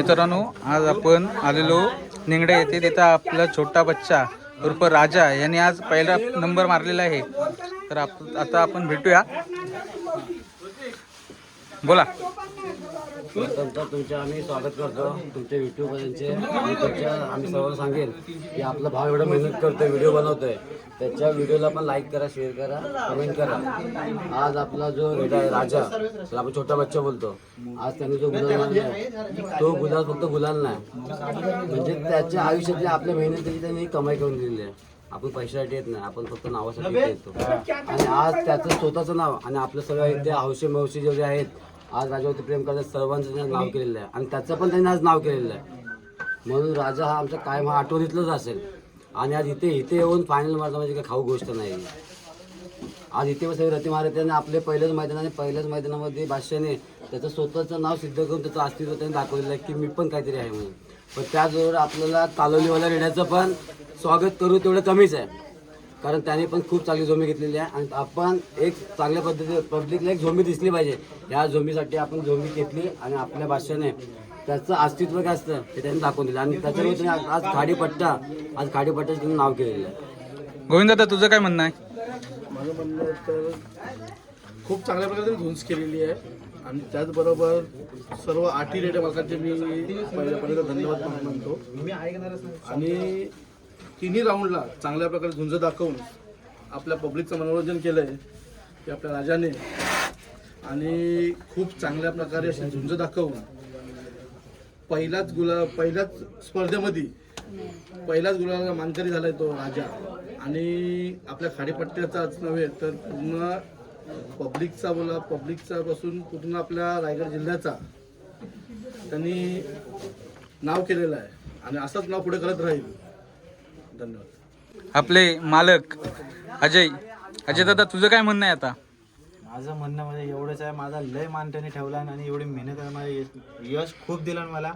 मित्रांनो आज आपण आलेलो निंगडे येथे. तिथं आपला छोटा बच्चा उर्फ राजा यांनी आज पहिला नंबर मारलेला आहे. तर आप आता आपण भेटूया. बोला. प्रथमतः तुमचे आम्ही स्वागत करतो. तुमच्या युट्यूबवाल्यांचे आणि तुमच्या आम्ही सर्वांना सांगेल की आपला भाव एवढा मेहनत करतोय व्हिडिओ बनवतोय. त्याच्या व्हिडिओला पण लाईक करा शेअर करा कमेंट करा. आज आपला जो राजा आपण छोटा बच्चा बोलतो. आज त्यांनी जो गुलाल मारला तो गुलाल फक्त गुलाल नाही. म्हणजे त्याच्या आयुष्यातली आपल्या मेहनतीची त्यांनी कमाई करून दिलेली आहे. आपण पैशासाठी येत नाही आपण फक्त नावासाठी येतो. आणि आज त्याचं स्वतःचं नाव आणि आपलं सगळं इथे हौशी मौशी जेवढे आहेत आज राजावरती प्रेम करतात सर्वांचं त्यांनी नाव केलेलं आहे. आणि त्याचं पण त्यांनी आज नाव केलेलं आहे. म्हणून राजा हा आमचा कायम हा आठवणीतलंच असेल. आणि आज इथे इथे येऊन फायनल मारता म्हणजे काही खाऊ गोष्ट नाही. आज इथे सगळे रती मारत त्यांनी आपले पहिल्याच मैदानाने पहिल्याच मैदानामध्ये भाष्याने त्याचं स्वतःचं नाव सिद्ध करून त्याचं अस्तित्व त्यांनी दाखवलेलं आहे की मी पण काहीतरी आहे म्हणून. पण त्याचबरोबर आपल्याला तालोलीवाला येण्याचं पण स्वागत करू तेवढं कमीच आहे. कारण त्याने पण खूप चांगली झोमी घेतलेली आहे. आणि आपण एक चांगल्या पद्धती पब्लिकला एक झोमी दिसली पाहिजे. या झोमीसाठी आपण झोमी घेतली आणि आपल्या भाषेने त्याचं अस्तित्व काय असतं ते त्यांनी दाखवून दिलं. आणि त्याच्यामुळे आज खाडीपट्टा आज खाडीपट्ट्याचं त्यांनी नाव केलेलं आहे. गोविंद दादा तुझं काय म्हणणं आहे? माझं म्हणणं तर खूप चांगल्या प्रकारे झुंज केलेली आहे. आणि त्याचबरोबर सर्व आठी रेड्या मालकांचे मी पहिल्या पहिल्यांदा धन्यवाद म्हणतो. आणि तिन्ही राऊंडला चांगल्या प्रकारे झुंज दाखवून आपल्या पब्लिकचं मनोरंजन केलं आहे ते आपल्या राजाने. आणि खूप चांगल्या प्रकारे अशी झुंज दाखवून पहिलाच गुला पहिल्याच स्पर्धेमध्ये पहिलाच गुलाला मानकरी झालाय तो राजा. आणि आपल्या खाडीपट्ट्याचाच नव्हे तर पूर्ण पब्लिकचा बोला पब्लिकचा पासून पूर्ण आपल्या रायगड जिल्ह्याचा त्यांनी नाव केलेलं आहे. आणि असंच नाव पुढे करत राहील. धन्यवाद. आपले मालक अजय. अजय दादा तुझं काय म्हणणं आहे आता? माझं म्हणणं म्हणजे एवढंच आहे. माझा लय मान त्याने ठेवला आणि एवढी मेहनत आहे. मला यश- यश खूप दिलं मला.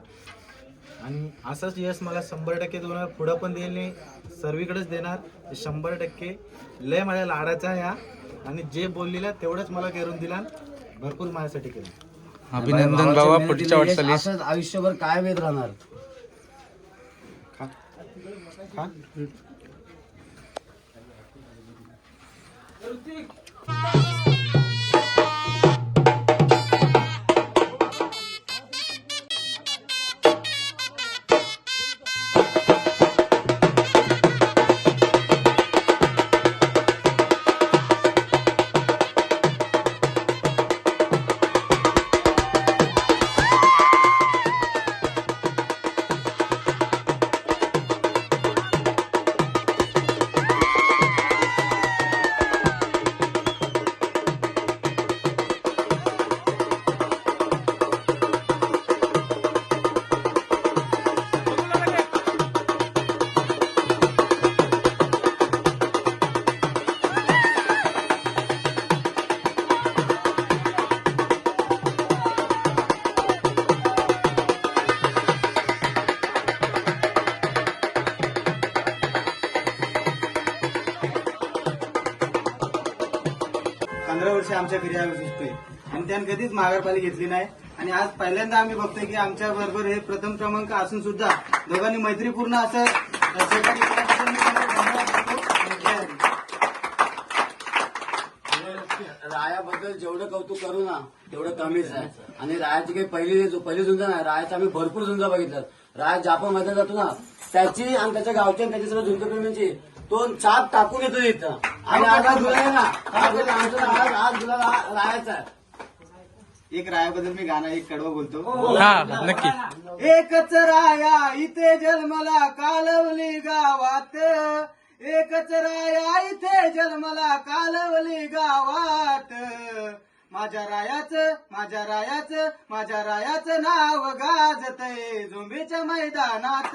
आणि असंच यश मला शंभर टक्के देणार पुढं पण देईल नाही सर्वीकडेच देणार. शंभर टक्के लय माझ्या लाडाचा आहे हा. आणि जे बोललेलं तेवढंच मला करून दिला भरपूर माझ्यासाठी केलं. अभिनंदन बाबा पुढच्या असंच आयुष्यभर कायम येत राहणार. खा पंधरा वर्ष आमच्या घरी आम्ही दिसतोय. आणि त्यानं कधीच माघारपाली घेतली नाही. आणि आज पहिल्यांदा आम्ही बघतोय की आमच्या बरोबर हे प्रथम क्रमांक असून सुद्धा दोघांनी मैत्रीपूर्ण असं रायाबद्दल जेवढं कौतुक करू ना तेवढं कमीच आहे. आणि रायाची काही पहिली जो पहिली झुंजा नाही रायाचा आम्ही भरपूर झुंजा बघितलं. राया ज्या पण मध्ये जातो ना त्याची आणि त्याच्या गावच्या आणि त्याच्या सगळ्या झुंजप्रेमींची तो छाप टाकून येतो इथं. आणि आज आज गुलाल आहे ना आज आमचं आज आज गुलाल रायाचा आहे. एक रायाबद्दल मी गाणं एक कडवं बोलतो. हा नक्की. एकच राया इथे जन्मला कालवली गावात. एकच राया इथे जन्मला कालवली गावात. माझ्या रायाचं माझ्या रायाचं माझ्या रायाचं नाव गाजतय झोंबीच्या मैदानात.